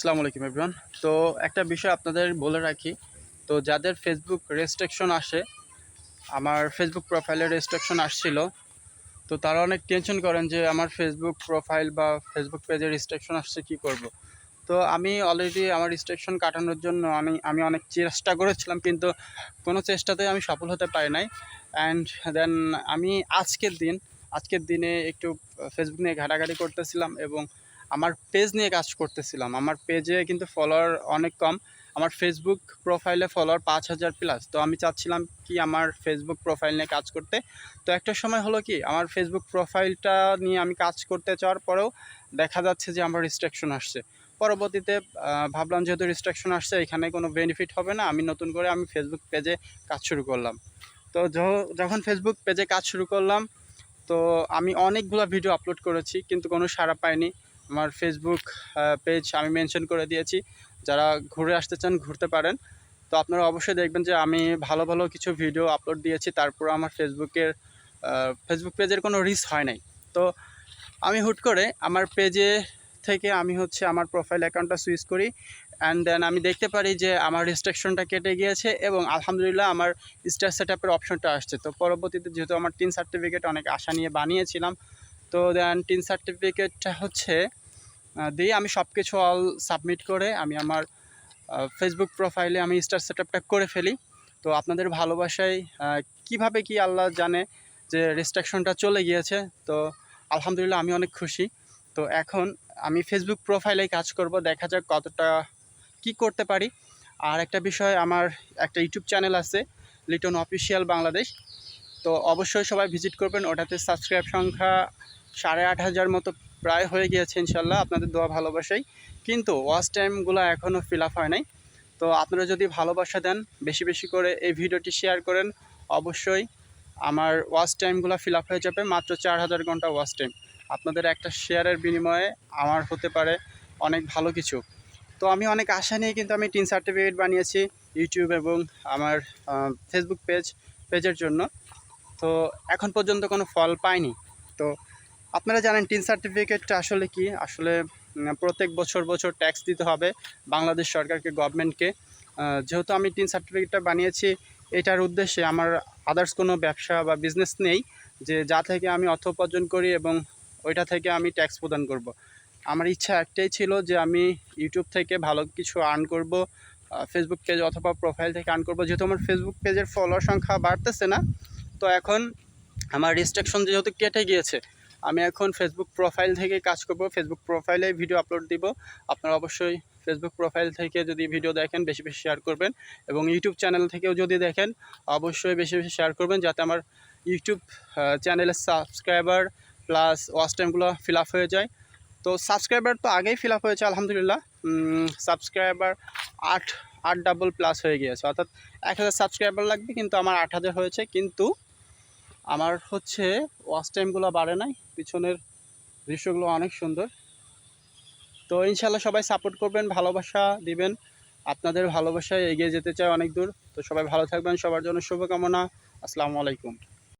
আসসালামু আলাইকুম এভরিওয়ান তো একটা বিষয় আপনাদের বলে রাখি, তো যাদের ফেসবুক রেস্ট্রিকশন আসে, আমার ফেসবুক প্রোফাইলে রেস্ট্রিকশন আসছিল, তো তারা অনেক টেনশন করেন যে আমার ফেসবুক প্রোফাইল বা ফেসবুক পেজে রেস্ট্রিকশন আসছে, কি করব। তো আমি অলরেডি আমার রেস্ট্রিকশন কাটানোর জন্য আমি আমি অনেক চেষ্টা করেছিলাম, কিন্তু কোনো চেষ্টাতে আমি সফল হতে পারি নাই অ্যান্ড দেন আমি আজকের দিন, আজকের দিনে একটু ফেসবুক নিয়ে ঘাটাঘাটি করতেছিলাম এবং আমার পেজ নিয়ে কাজ করতেছিলাম। আমার পেজে কিন্তু ফলোয়ার অনেক কম। আমার ফেসবুক প্রোফাইলে ফলোয়ার পাঁচ হাজার প্লাস তো আমি চাচ্ছিলাম কি আমার ফেসবুক প্রোফাইল নিয়ে কাজ করতে। তো একটা সময় হলো কি, আমার ফেসবুক প্রোফাইলটা নিয়ে আমি কাজ করতে চাওয়ার পরেও দেখা যাচ্ছে যে আমার রিস্ট্রিকশন আসছে। পরবর্তীতে ভাবলাম যেহেতু রিস্ট্রিকশন আসছে, এখানে কোনো বেনিফিট হবে না। আমি নতুন করে আমি ফেসবুক পেজে কাজ শুরু করলাম। তো যখন ফেসবুক পেজে কাজ শুরু করলাম, তো আমি অনেকগুলো ভিডিও আপলোড করেছি, কিন্তু কোনো সাড়া পাইনি। আমার ফেসবুক পেজ আমি মেনশন করে দিয়েছি। যারা ঘুরে আসতে চান, ঘুরতে পারেন। তো আপনারা অবশ্যই দেখবেন যে আমি ভালো ভালো কিছু ভিডিও আপলোড দিয়েছি। তারপর আমার ফেসবুকের ফেসবুক পেজের কোনো রিস হয় নাই। তো আমি হুট করে আমার পেজে থেকে আমি হচ্ছে আমার প্রোফাইল অ্যাকাউন্টটা সুইচ করি। অ্যান্ড দেন আমি দেখতে পারি যে আমার রেস্ট্রিকশনটা কেটে গিয়েছে এবং আলহামদুলিল্লাহ আমার স্টার সেট আপের অপশনটা আসছে। তো পরবর্তীতে যেহেতু আমার টিন সার্টিফিকেট অনেক আশা নিয়ে বানিয়েছিলাম, তো দেন টিন সার্টিফিকেটটা হচ্ছে দিয়ে আমি সব কিছু অল সাবমিট করে আমি আমার ফেসবুক প্রোফাইলে আমি স্টার সেট আপটা করে ফেলি। তো আপনাদের ভালোবাসায় কীভাবে কি আল্লাহ জানে যে রেস্ট্রিকশনটা চলে গিয়েছে? তো আলহামদুলিল্লাহ আমি অনেক খুশি। তো এখন আমি ফেসবুক প্রোফাইলেই কাজ করব, দেখা যাক কতটা কি করতে পারি। আর একটা বিষয়, আমার একটা ইউটিউব চ্যানেল আছে লিটন অফিসিয়াল বাংলাদেশ তো অবশ্যই সবাই ভিজিট করবেন, ওটাতে সাবস্ক্রাইব সংখ্যা সাড়ে আট হাজার মতো প্রায় হয়ে গিয়েছে ইনশাল্লাহ আপনাদের দোয়া ভালোবাসাই। কিন্তু ওয়াচ টাইমগুলো এখনও ফিল আপ হয় নাই। তো আপনারা যদি ভালোবাসা দেন, বেশি বেশি করে এই ভিডিওটি শেয়ার করেন, অবশ্যই আমার ওয়াচ টাইমগুলো ফিল আপ হয়ে যাবে মাত্র চার হাজার ঘণ্টা ওয়াচ টাইম আপনাদের একটা শেয়ারের বিনিময়ে আমার হতে পারে অনেক ভালো কিছু। তো আমি অনেক আশা নিয়ে কিন্তু আমি টিন সার্টিফিকেট বানিয়েছি ইউটিউব এবং আমার ফেসবুক পেজ পেজের জন্য। তো এখন পর্যন্ত কোনো ফল পাইনি। তো আপনারা জানেন টিন সার্টিফিকেটটা আসলে কি? আসলে প্রত্যেক বছর বছর ট্যাক্স দিতে হবে বাংলাদেশ সরকারকে গভর্নমেন্টকে যেহেতু আমি টিন সার্টিফিকেটটা বানিয়েছি, এটার উদ্দেশ্যে আমার আদার্স কোনো ব্যবসা বা বিজনেস নেই যে যা থেকে আমি অর্থ উপার্জন করি এবং ওইটা থেকে আমি ট্যাক্স প্রদান করব। আমার ইচ্ছা একটাই ছিল যে আমি ইউটিউব থেকে ভালো কিছু আর্ন করব ফেসবুক পেজ অথবা প্রোফাইল থেকে আর্ন করব। যেহেতু আমার ফেসবুক পেজের ফলোয়ার সংখ্যা বাড়তেছে না, তো এখন আমার রেস্ট্রিকশন যেহেতু কেটে গিয়েছে আমি এখন ফেসবুক প্রোফাইল থেকে কাজ করব। ফেসবুক প্রোফাইলে ভিডিও আপলোড দিব। আপনারা অবশ্যই ফেসবুক প্রোফাইল থেকে যদি ভিডিও দেখেন, বেশি বেশি শেয়ার করবেন এবং ইউটিউব চ্যানেল থেকেও যদি দেখেন, অবশ্যই বেশি বেশি শেয়ার করবেন যাতে আমার ইউটিউব চ্যানেলের সাবস্ক্রাইবার প্লাস ওয়াচ টাইমগুলো ফিল আপ হয়ে যায়। তো সাবস্ক্রাইবার তো আগেই ফিল আপ হয়েছে, আলহামদুলিল্লাহ। সাবস্ক্রাইবার আট আট ডাবল প্লাস হয়ে গিয়েছে। অর্থাৎ এক হাজার সাবস্ক্রাইবার লাগবে, কিন্তু আমার আট হাজার হয়েছে। কিন্তু আমার হচ্ছে ওয়াচ টাইমগুলো বাড়ে নাই, পিছনের দৃশ্যগুলো অনেক সুন্দর। তো ইনশাল্লাহ সবাই সাপোর্ট করবেন, ভালোবাসা দিবেন। আপনাদের ভালোবাসায় এগিয়ে যেতে চাই অনেক দূর। তো সবাই ভালো থাকবেন, সবার জন্য শুভকামনা। আসসালামু আলাইকুম।